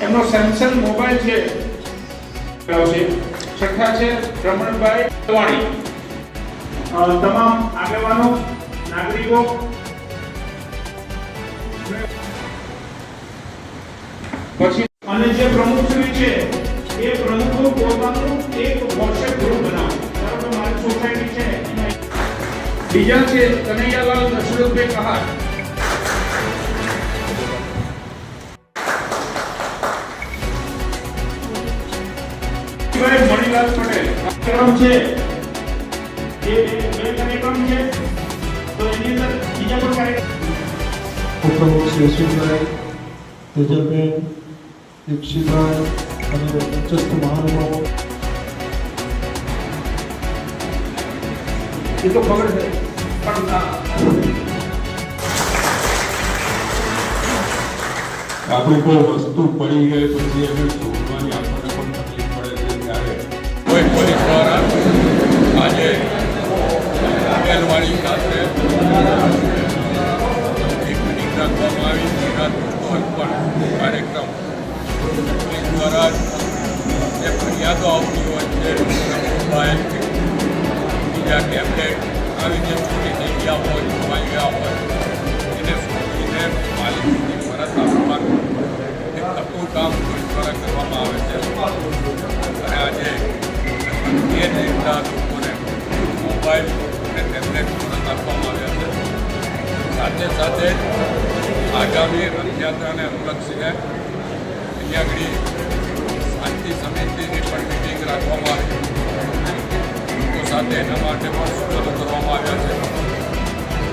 એમનો Samsung mobile છે. છે છઠ્ઠા છે. રમણભાઈ તવાણી તમામ આગેવાનો, નાગરિકો. પછી અને જે પ્રમુખશ્રી છે, એ પ્રમુખો પોતાનું એક વોટ્સએપ ગ્રુપ બનાવો. ધારો કે મારી સોસાયટી છે. બીજા છે, કનૈયાલાલ દશરથભાઈ કહાર. મણિલાલ પટેલ કાર્યક્રમ છે. એ બે બે કાર્યક્રમ છે. તો એની અંદર બીજા પણ કાર્યક્રમ ઉપપ્રમુખ શ્રી અશ્વિનભાઈ તેજલબેન દીક્ષિતભાઈ અને ઉચ્ચસ્થ મહાનુભાવો. એ તો ખબર છે. પણ આપણે કોઈ વસ્તુ પડી ગઈ પછી એને શોધવાની આપણને રાખવામાં પણ કાર્યક્રમ પોલીસ દ્વારા જે ફરિયાદો આવતી હોય છે. મોબાઈલ બીજા ટેબ્લેટ આવી જે ચોરી થઈ ગયા હોય ખોવાઈ ગયા હોય, એને શોધીને માલિક સુધી પરત આપવાનું એક તકું કામ પોલીસ દ્વારા કરવામાં આવે છે. અને આજે એ જેટલા લોકોને મોબાઈલ અને ટેબ્લેટ પરત આપવામાં આવ્યા છે. સાથે સાથે આગામી રથયાત્રાને અનુલક્ષીને અહીંયા આગળ શાંતિ સમિતિની પણ મિટિંગ રાખવામાં આવી. લોકો સાથે એના માટે પણ સૂચનો કરવામાં આવ્યા છે.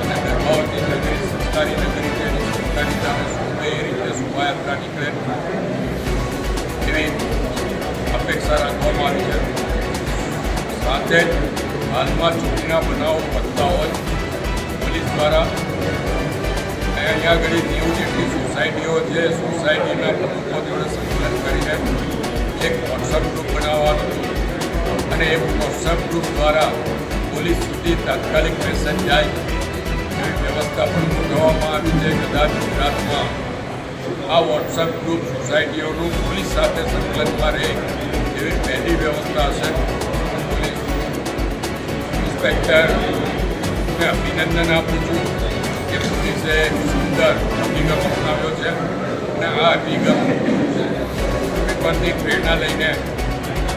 અને ગર્ભાવતી નગરી સરકારી નગરી છે, એની સરકારી જાણે શોભે એ રીતે શોભાયાત્રા નીકળે. એવી અપેક્ષા રાખવામાં આવી છે. સાથે જ હાલમાં ચૂંટણીના બનાવો બનતા હોય, પોલીસ દ્વારા અહીંયા આગળ નેવું જેટલી સોસાયટીઓ છે? સોસાયટીના પ્રમુખો જોડે સંકલન કરીને એક વોટ્સઅપ ગ્રુપ બનાવવાનું. અને એ વોટ્સઅપ ગ્રુપ દ્વારા પોલીસ સુધી તાત્કાલિક મેસેજ જાય. એવી વ્યવસ્થા પણ ગોઠવવામાં આવી છે કદાચ ગુજરાતમાં. આ વોટ્સઅપ ગ્રુપ સોસાયટીઓનું પોલીસ સાથે સંકલનમાં રહે એવી પહેલી વ્યવસ્થા હશે. પોલીસ ઇન્સ્પેક્ટરને અભિનંદન આપું છું. કે પોલીસે સુંદર અભિગમ અપનાવ્યો છે અને આ અભિગમ પરથી પ્રેરણા લઈને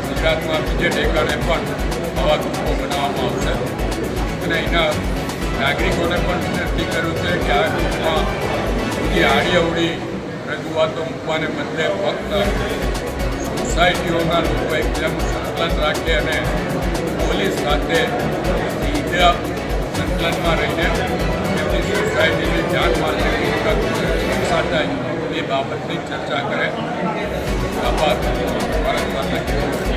ગુજરાતમાં બીજે ઠેકાણે પણ આવા ગ્રુપો બનાવવામાં આવશે અને એના નાગરિકોને પણ વિનંતી કર્યું છે કે આ ગ્રુપમાં બધી આડી અવડી રજૂઆતો મૂકવાને બદલે ફક્ત સોસાયટીઓના લોકો એકદમ સંકલન રાખે અને પોલીસ સાથે સીધા સંકલનમાં રહીને સિક્યુર કાયદેની ધ્યાનમાં લઈ હિંસા થાય એ બાબતની ચર્ચા કરે. આભાર. ભારત માતા